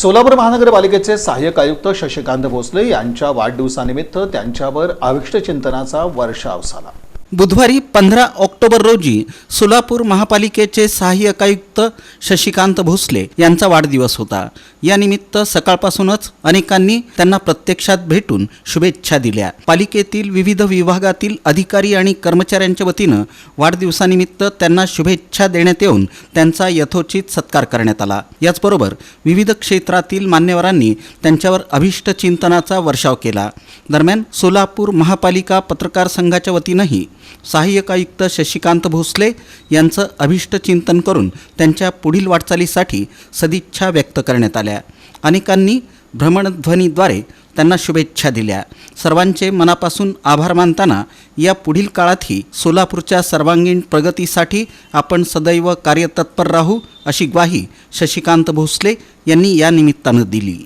सोलापूर महानगरपालिकेचे सहाय्यक आयुक्त शशिकांत भोसले यांच्या वाढदिवसानिमित्त त्यांच्यावर अविष्ट चिंतनाचा वर्षाव झाला. बुधवारी पंधरा ऑक्टोबर रोजी सोलापूर महापालिकेचे सहाय्यक आयुक्त शशिकांत भोसले यांचा वाढदिवस होता. यानिमित्त सकाळपासूनच अनेकांनी त्यांना प्रत्यक्षात भेटून शुभेच्छा दिल्या. पालिकेतील विविध विभागातील अधिकारी आणि कर्मचाऱ्यांच्या वतीनं वाढदिवसानिमित्त त्यांना शुभेच्छा देण्यात येऊन त्यांचा यथोचित सत्कार करण्यात आला. याचबरोबर विविध क्षेत्रातील मान्यवरांनी त्यांच्यावर अभिष्ट चिंतनाचा वर्षाव केला. दरम्यान सोलापूर महापालिका पत्रकार संघाच्या वतीनंही सहाय्यक आयुक्त शशिकांत भोसले यांचं अभिष्ट चिंतन करून त्यांच्या पुढील वाटचालीसाठी सदिच्छा व्यक्त करण्यात आल्या. अनेकांनी भ्रमणध्वनीद्वारे त्यांना शुभेच्छा दिल्या. सर्वांचे मनापासून आभार मानताना या पुढील काळातही सोलापूरच्या सर्वांगीण प्रगतीसाठी आपण सदैव कार्यतत्पर राहू अशी ग्वाही शशिकांत भोसले यांनी या निमित्तानं दिली.